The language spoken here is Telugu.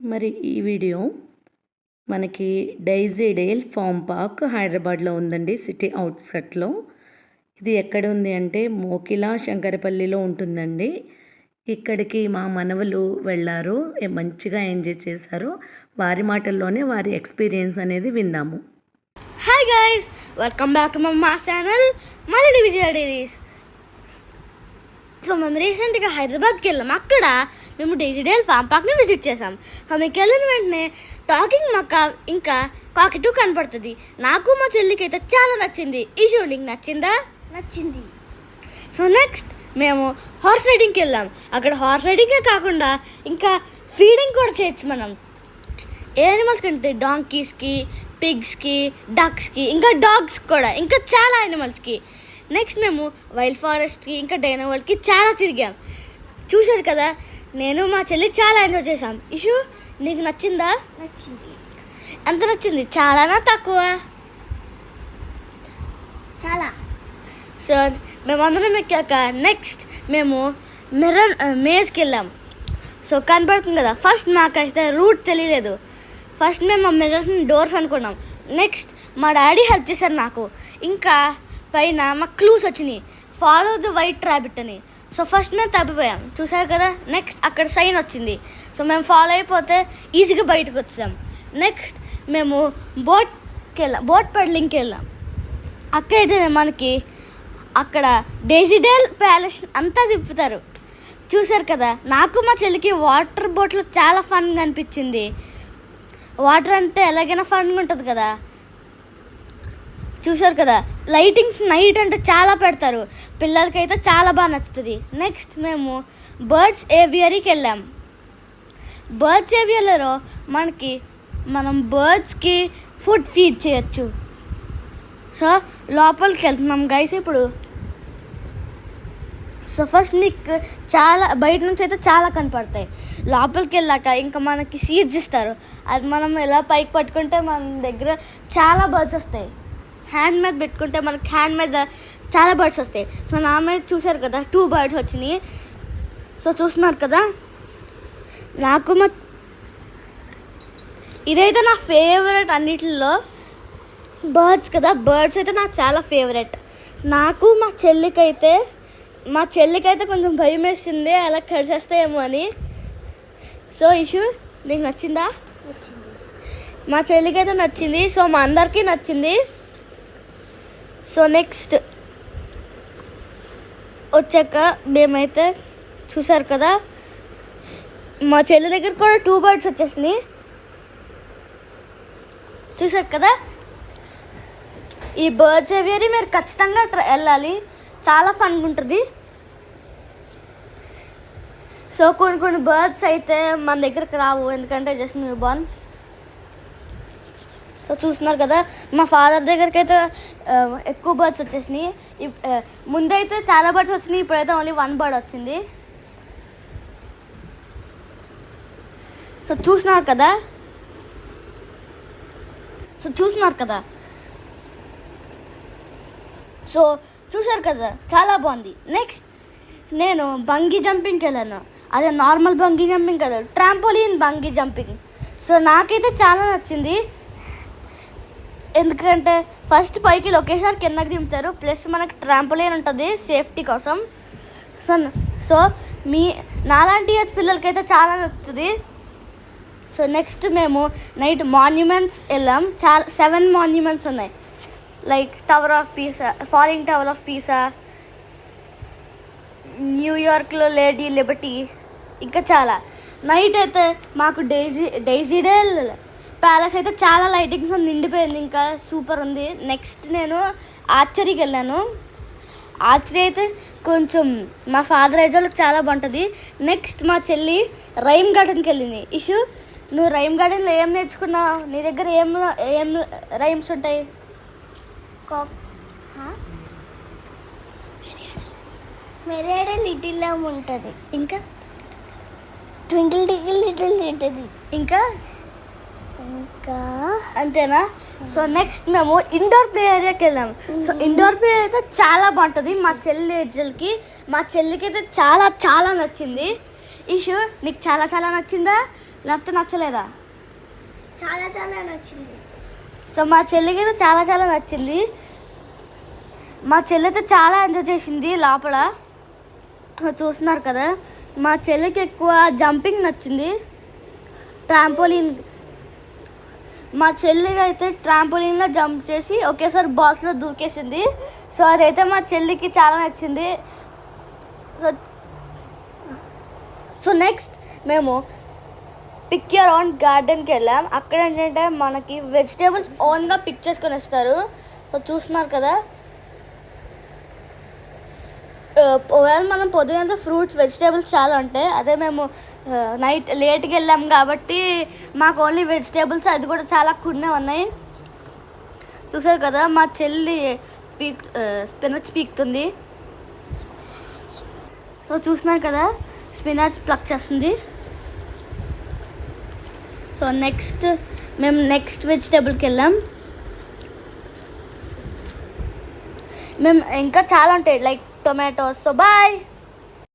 మరి ఈ వీడియో మనకి డైజీడేల్ ఫామ్ పార్క్ హైదరాబాద్లో ఉందండి సిటీ అవుట్స్కట్లో ఇది ఎక్కడ ఉంది అంటే మోకిలా శంకరపల్లిలో ఉంటుందండి. ఇక్కడికి మా మనవలు వెళ్ళారు మంచిగా ఎంజాయ్ చేశారు. వారి మాటల్లోనే వారి ఎక్స్పీరియన్స్ అనేది విందాము హాయ్ గైస్ వెల్కమ్ బ్యాక్ మా ఛానల్ మళ్ళీ విజయ డైరీస్ సో మేము రీసెంట్గా హైదరాబాద్కి వెళ్ళాం అక్కడ మేము డైజీడేల్ ఫామ్ పార్క్ని విజిట్ చేసాం మీకు వెళ్ళిన వెంటనే టాకింగ్ మక్క ఇంకా కాకిటూ కనపడుతుంది. నాకు మా చెల్లికి అయితే చాలా నచ్చింది. ఈ షూటింగ్ నచ్చిందా? నచ్చింది. సో నెక్స్ట్ మేము హార్స్ రైడింగ్కి వెళ్ళాం. అక్కడ హార్స్ రైడింగే కాకుండా ఇంకా ఫీడింగ్ కూడా చేయొచ్చు మనం. ఏ యానిమల్స్ కంటే డాంకీస్కి పిగ్స్కి డక్స్కి ఇంకా డాగ్స్ కూడా ఇంకా చాలా యానిమల్స్కి నెక్స్ట్ మేము వైల్డ్ ఫారెస్ట్కి ఇంకా డైనోవల్కి చాలా తిరిగాం. చూశారు కదా నేను మా చెల్లి చాలా ఎంజాయ్ చేశాం. ఇషు నీకు నచ్చిందా? నచ్చింది. ఎంత నచ్చింది? చాలానా తక్కువ? చాలా. సో మేమందరం ఎక్కాక నెక్స్ట్ మేము మిర్రర్ మేజ్కి వెళ్ళాం సో కనబడుతుంది కదా ఫస్ట్ మాకైతే రూట్ తెలియలేదు. ఫస్ట్ మేము ఆ మిర్రర్స్ని డోర్స్ అనుకున్నాం. నెక్స్ట్ మా డాడీ హెల్ప్ చేశారు నాకు. ఇంకా పైన మా క్లూస్ వచ్చినాయి. ఫాలో ద వైట్ ర్యాబిట్ అని. సో ఫస్ట్ మేము తప్పిపోయాం. చూసారు కదా? నెక్స్ట్ అక్కడ సైన్ వచ్చింది. సో మేము ఫాలో అయిపోతే ఈజీగా బయటకు వచ్చాం. నెక్స్ట్ మేము బోట్కి వెళ్ళాం. బోట్ పెడలింగ్కి వెళ్ళాం. అక్కడైతే మనకి అక్కడ డేజిడేల్ ప్యాలెస్ అంతా తిప్పుతారు. చూసారు కదా? నాకు మా చెల్లికి వాటర్ బోట్లో చాలా ఫన్గా అనిపించింది. వాటర్ అంటే ఎలాగైనా ఫన్గా ఉంటుంది కదా? చూసారు కదా లైటింగ్స్ నైట్ అంటే చాలా పెడతారు. పిల్లలకైతే చాలా బాగా నచ్చుతుంది. నెక్స్ట్ మేము బర్డ్స్ ఏవియరీకి వెళ్ళాం. బర్డ్స్ ఏవియర్లో మనకి మనం బర్డ్స్కి ఫుడ్ ఫీడ్ చేయొచ్చు. సో లోపలికి వెళ్తున్నాం గైస్ ఇప్పుడు. సో ఫస్ట్ మీకు చాలా బయట నుంచి అయితే చాలా కనపడతాయి. లోపలికి వెళ్ళాక ఇంకా మనకి సీడ్స్ ఇస్తారు. అది మనం ఎలా పైకి పట్టుకుంటే మన దగ్గర చాలా బర్డ్స్ వస్తాయి. హ్యాండ్ మీద పెట్టుకుంటే మనకి హ్యాండ్ మీద చాలా బర్డ్స్ వస్తాయి. సో నా మీద చూసారు కదా టూ బర్డ్స్ వచ్చినాయి సో చూస్తున్నారు కదా? నాకు మా ఇదైతే నా ఫేవరెట్ అన్నిటిలో బర్డ్స్ కదా. బర్డ్స్ అయితే నాకు చాలా ఫేవరెట్ నాకు మా చెల్లికైతే మా చెల్లికైతే కొంచెం భయం వేసింది అలా కడిచేస్తాయేమో అని. సో ఇషు నీకు నచ్చిందా? నచ్చింది. మా చెల్లికైతే నచ్చింది. సో మా అందరికీ నచ్చింది. సో నెక్స్ట్ వచ్చాక మేమైతే చూసారు కదా మా చెల్లి దగ్గర కూడా టూ బర్డ్స్ వచ్చేసినాయి. చూసారు కదా? ఈ బర్డ్స్ ఏవియరీ మీరు ఖచ్చితంగా వెళ్ళాలి. చాలా ఫన్గా ఉంటుంది. సో కొన్ని కొన్ని బర్డ్స్ అయితే మన దగ్గరకు రావు ఎందుకంటే జస్ట్ న్యూ బార్న్. సో చూస్తున్నారు కదా మా ఫాదర్ దగ్గరికి అయితే ఎక్కువ బర్డ్స్ వచ్చేసినాయి. ముందైతే చాలా బర్డ్స్ వచ్చినాయి ఇప్పుడైతే ఓన్లీ వన్ బర్డ్ వచ్చింది. సో చూసినారు కదా. సో చూసినారు కదా. సో చూసారు కదా చాలా బాగుంది. నెక్స్ట్ నేను బంగీ జంపింగ్కి వెళ్ళాను. అదే నార్మల్ బంగీ జంపింగ్ కదా ట్రాంపోలిన్ బంగీ జంపింగ్ సో నాకైతే చాలా నచ్చింది. ఎందుకంటే ఫస్ట్ పైకి ఒకేసారి కిందకి దింపుతారు. ప్లస్ మనకి ట్రాంపోలిన్ ఉంటుంది సేఫ్టీ కోసం. సో సో మీ నాలాంటి పిల్లలకైతే చాలా నచ్చుతుంది. సో నెక్స్ట్ మేము నైట్ మాన్యుమెంట్స్ వెళ్ళాం. చాలా సెవెన్ మాన్యుమెంట్స్ ఉన్నాయి. Like tower of Pisa falling tower of Pisa న్యూయార్క్లో లేడీ లిబర్టీ ఇంకా చాలా. నైట్ అయితే మాకు డైజీ డైజీడేల్ ప్యాలెస్ అయితే చాలా లైటింగ్స్ నిండిపోయింది. ఇంకా సూపర్ ఉంది. నెక్స్ట్ నేను ఆర్చరీకి వెళ్ళాను. ఆర్చరీ అయితే కొంచెం మా ఫాదర్ ఏజ్ వాళ్ళకి చాలా బాగుంటుంది. నెక్స్ట్ మా చెల్లి రైమ్ గార్డెన్కి వెళ్ళింది. ఇషు నువ్వు రైమ్ గార్డెన్లో ఏం నేర్చుకున్నావు? నీ దగ్గర ఏం ఏం రైమ్స్ ఉంటాయి? మెరేడ లిటిల్ లామ్ ఉంటుంది. ఇంకా? ట్వింకిల్ టికిల్ లిటిల్ ఉంటుంది. ఇంకా? ఇంకా అంతేనా? సో నెక్స్ట్ మేము ఇండోర్ ప్లే ఏరియాకి వెళ్ళాము సో ఇండోర్ ప్లే అయితే చాలా బాగుంటుంది. మా చెల్లి ఏజ్లకి మా చెల్లికి అయితే చాలా చాలా నచ్చింది. ఈ షూ నీకు చాలా చాలా నచ్చిందా? లేకపోతే నచ్చలేదా? చాలా చాలా నచ్చింది. సో మా చెల్లికి అయితే చాలా చాలా నచ్చింది. మా చెల్లి అయితే చాలా ఎంజాయ్ చేసింది లోపల. చూస్తున్నారు కదా. మా చెల్లికి ఎక్కువ జంపింగ్ నచ్చింది. ట్రాంపోలిన్ మా చెల్లికి అయితే ట్రాంపోలిన్లో జంప్ చేసి ఒకేసారి బాల్స్లో దూకేసింది. సో అదైతే మా చెల్లికి చాలా నచ్చింది. సో సో నెక్స్ట్ మేము పిక్ యూర్ ఓన్ గార్డెన్కి వెళ్ళాం. అక్కడ ఏంటంటే మనకి వెజిటేబుల్స్ ఓన్గా పిక్ చేసుకొని వస్తారు. సో చూస్తున్నారు కదా? ఒకవేళ మనం పొద్దునంతా ఫ్రూట్స్ వెజిటేబుల్స్ చాలా ఉంటాయి అదే మేము నైట్ లేట్కి వెళ్ళాం కాబట్టి మాకు ఓన్లీ వెజిటేబుల్స్ అది కూడా చాలా కొన్ని ఉన్నాయి. చూసారు కదా మా చెల్లి పీక్ స్పినచ్ పీక్తుంది. సో చూస్తున్నారు కదా స్పినాచ్ ప్లక్ చేస్తుంది. సో నెక్స్ట్ మేము నెక్స్ట్ వెజిటేబుల్కి వెళ్ళాం. మేము ఇంకా చాలా ఉంటాయి లైక్ tomatoes. So, bye!